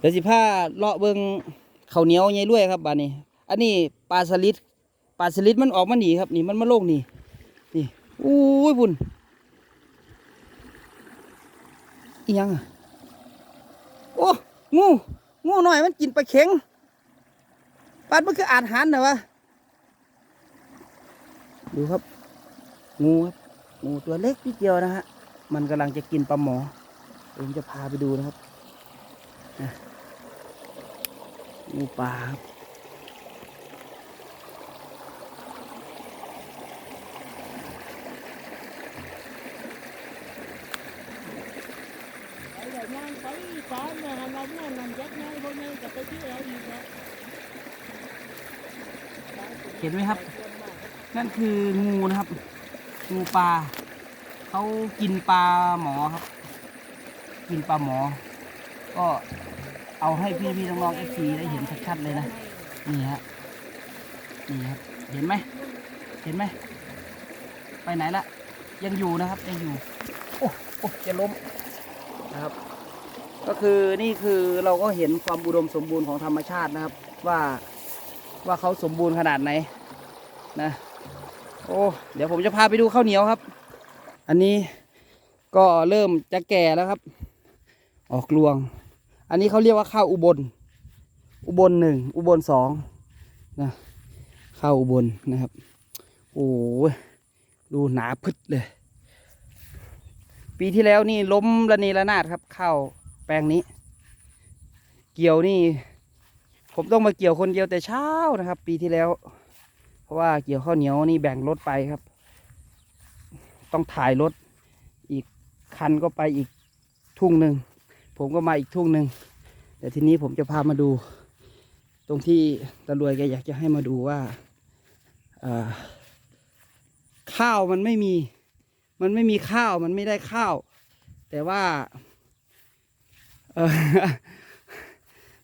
เดี๋ยวสิพาเลาะเบิงเขาเหนียวใหญ่รวยครับบานนี้ อันนี้ปลาสลิดปลาสลิดมันออกมาหนีครับนี่มันมาโลกนี่นี่อู้ยพุ่นอียังอะโอ้งูงูหน่อยมันกินปลาเข็งปลามันคืออาหารนะวะดูครับ งูครับงูตัวเล็กนิดเดียวนะฮะมันกำลังจะกินปลาหมอเดี๋ยวผมจะพาไปดูนะครับ งูป่าครับไปแต่ย่างไปสามนะฮะเราเนี่ยนำยักษ์ไงพวกนี้จะไปที่ไหนอีกนะเห็นไหมครับ นั่นคืองูนะครับ งูปลาเขากินปลาหมอครับ กินปลาหมอ ก็ เอาให้พี่พี่ๆน้องๆเอฟซีได้เห็นชัดๆเลยนะ นี่ฮะ นี่ครับ เห็นไหม เห็นไหม ไปไหนละ ยังอยู่นะครับ ยังอยู่ โอ้โอ้จะล้มนะครับ ก็คือนี่คือเราก็เห็นความอุดมสมบูรณ์ของธรรมชาตินะครับ ว่าว่าเขาสมบูรณ์ขนาดไหนนะ โอ้ เดี๋ยวผมจะพาไปดูข้าวเหนียวครับ อันนี้ก็เริ่มจะแก่แล้วครับ ออกรวง อันนี้เขาเรียกว่าข้าวอุบล อุบลหนึ่งอุบลสองนะข้าวอุบลนะครับ โอ้ยดูหนาพึดเลย ปีที่แล้วนี่ล้มระเนระนาดครับข้าวแปลงนี้ เกี่ยวนี่ ผมต้องมาเกี่ยวคนเดียวแต่เช้านะครับ ปีที่แล้ว เพราะว่าเกี่ยวข้าวเหนียวนี่แบ่งรถไปครับ ต้องถ่ายรถอีกคันก็ไปอีกทุ่งหนึ่ง ผมก็มาอีกทุ่งหนึ่งแต่ทีนี้ผมจะพามาดู ตรงที่ตะรวยแกอยากจะให้มาดูว่าข้าวมันไม่มี มันไม่มีข้าวมันไม่ได้ข้าว แต่ว่าอ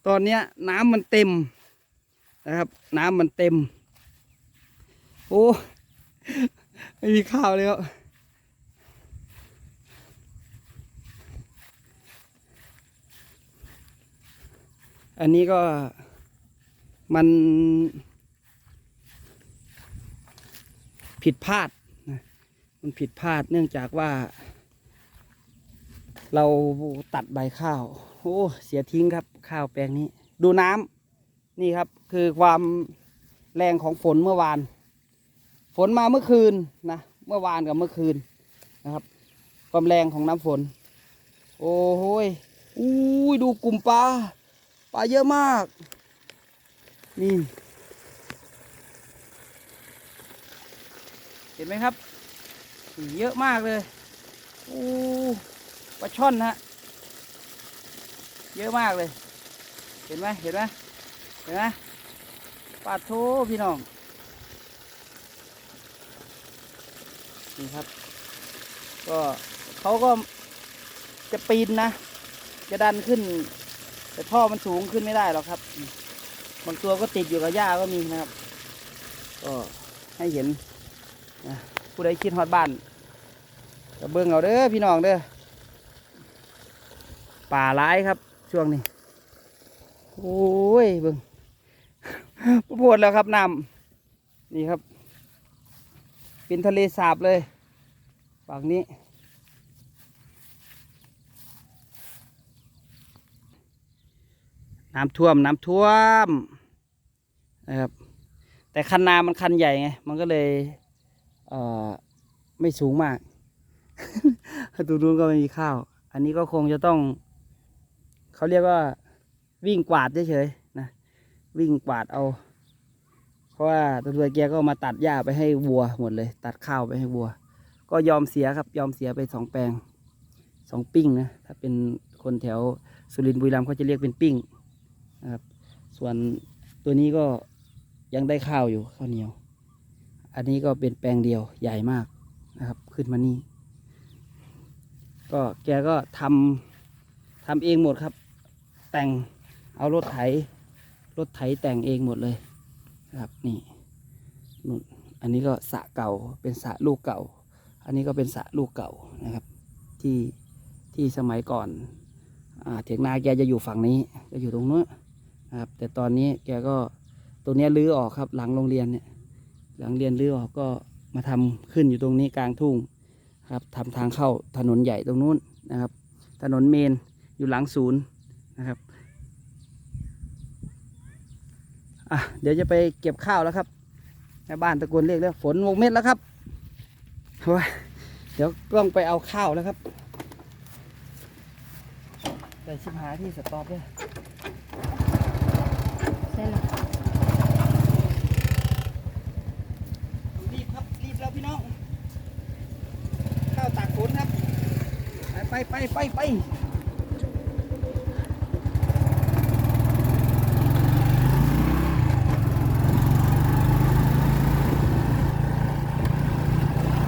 ตอนเนี้ยน้ำมันเต็มนะครับ น้ำมันเต็ม โอ้ไม่มีข้าวเลยครับ อันนี้ก็มันผิดพลาดนะมันผิดพลาดเนื่องจากว่า เราตัดใบข้าว โอ้ เสียทิ้งครับข้าวแปลงนี้ ดูน้ำนี่ครับคือความแรงของฝนเมื่อวาน ฝนมาเมื่อคืนนะ เมื่อวานกับเมื่อคืนนะครับ ความแรงของน้ำฝน โอ้โหอู้ยดูกลุ่มปลา ลาเยอะมาก นี่ เห็นไหมครับ เยอะมากเลยโอ้ปลาช่อนฮะ เยอะมากเลย เห็นไหมเห็นไหมเห็นไหมปลาโทพี่น้อง นี่ครับ ก็เขาก็จะปีนนะ จะดันขึ้น แต่ท่อมันสูงขึ้นไม่ได้หรอกครับบางตัวก็ติดอยู่กับหญ้าก็มีนะครับ ก็ให้เห็นผู้ใดคิดฮอดบ้านก็เบิ่งเอาเด้อพี่น้องเด้อป่าร้ายครับช่วงนี้ โอ้ยเบิ่งปวดแล้วครับน้ำนี่ครับ เป็นทะเลสาบเลยฝั่งนี้ น้ำท่วมน้ำท่วมนะครับแต่คันนามันคันใหญ่ไงมันก็เลยเอ่อไม่สูงมากตรงนู้นก็ไม่มีข้าว อันนี้ก็คงจะต้อง เขาเรียกว่า วิ่งกวาดเฉยๆนะวิ่งกวาดเอา เพราะว่าตัวเรือแกก็มาตัดหญ้าไปให้วัวหมดเลย ตัดข้าวไปให้วัว ก็ยอมเสียครับยอมเสียไปสองแปลงสองปิ้งนะถ้าเป็นคนแถวสุรินทร์บุรีรัมย์เขาจะเรียกเป็นปิ้ง นะครับ ส่วนตัวนี้ก็ยังได้ข้าวอยู่ข้าวเหนียว อันนี้ก็เป็นแปลงเดียวใหญ่มากนะครับ ขึ้นมานี่ ก็แกก็ทำทำเองหมดครับ แต่งเอารถไถ รถไถแต่งเองหมดเลยนะครับนี่นู่นอันนี้ก็สะเก่าเป็นสะลูกเก่า อันนี้ก็เป็นสะลูกเก่านะครับ ที่ที่สมัยก่อนอเถียงนาแกจะอยู่ฝั่งนี้จะอยู่ตรงนู้น ครับ แต่ตอนนี้แกก็ตรงเนี้ยรื้อออกครับ หลังโรงเรียนเนี่ย หลังเรียนรื้อออกก็มาทำขึ้นอยู่ตรงนี้กลางทุ่งครับทำทางเข้าถนนใหญ่ตรงนู้นนะครับ ถนนเมนอยู่หลังศูนย์นะครับอะเดี๋ยวจะไปเก็บข้าวแล้วครับแม่บ้านตะโกนเรียกแล้วฝนหกเม็ดแล้วครับโอ้ยเดี๋ยวต้องไปเอาข้าวแล้วครับแต่ชิบหาที่สต็อปเลย ใช่หรอ รีบครับ รีบแล้วพี่น้อง ข้าวตากฝนครับ ไปไปไปไปป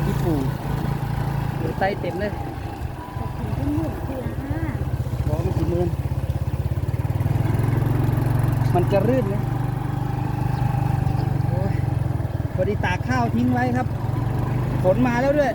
พี่ปู่อยู่ใต้เต็มเลยขอบอกมันกี่โมงมันจะรื่นเลยโอ้ยพอดีตากข้าวทิ้งไว้ครับ ฝนมาแล้วด้วย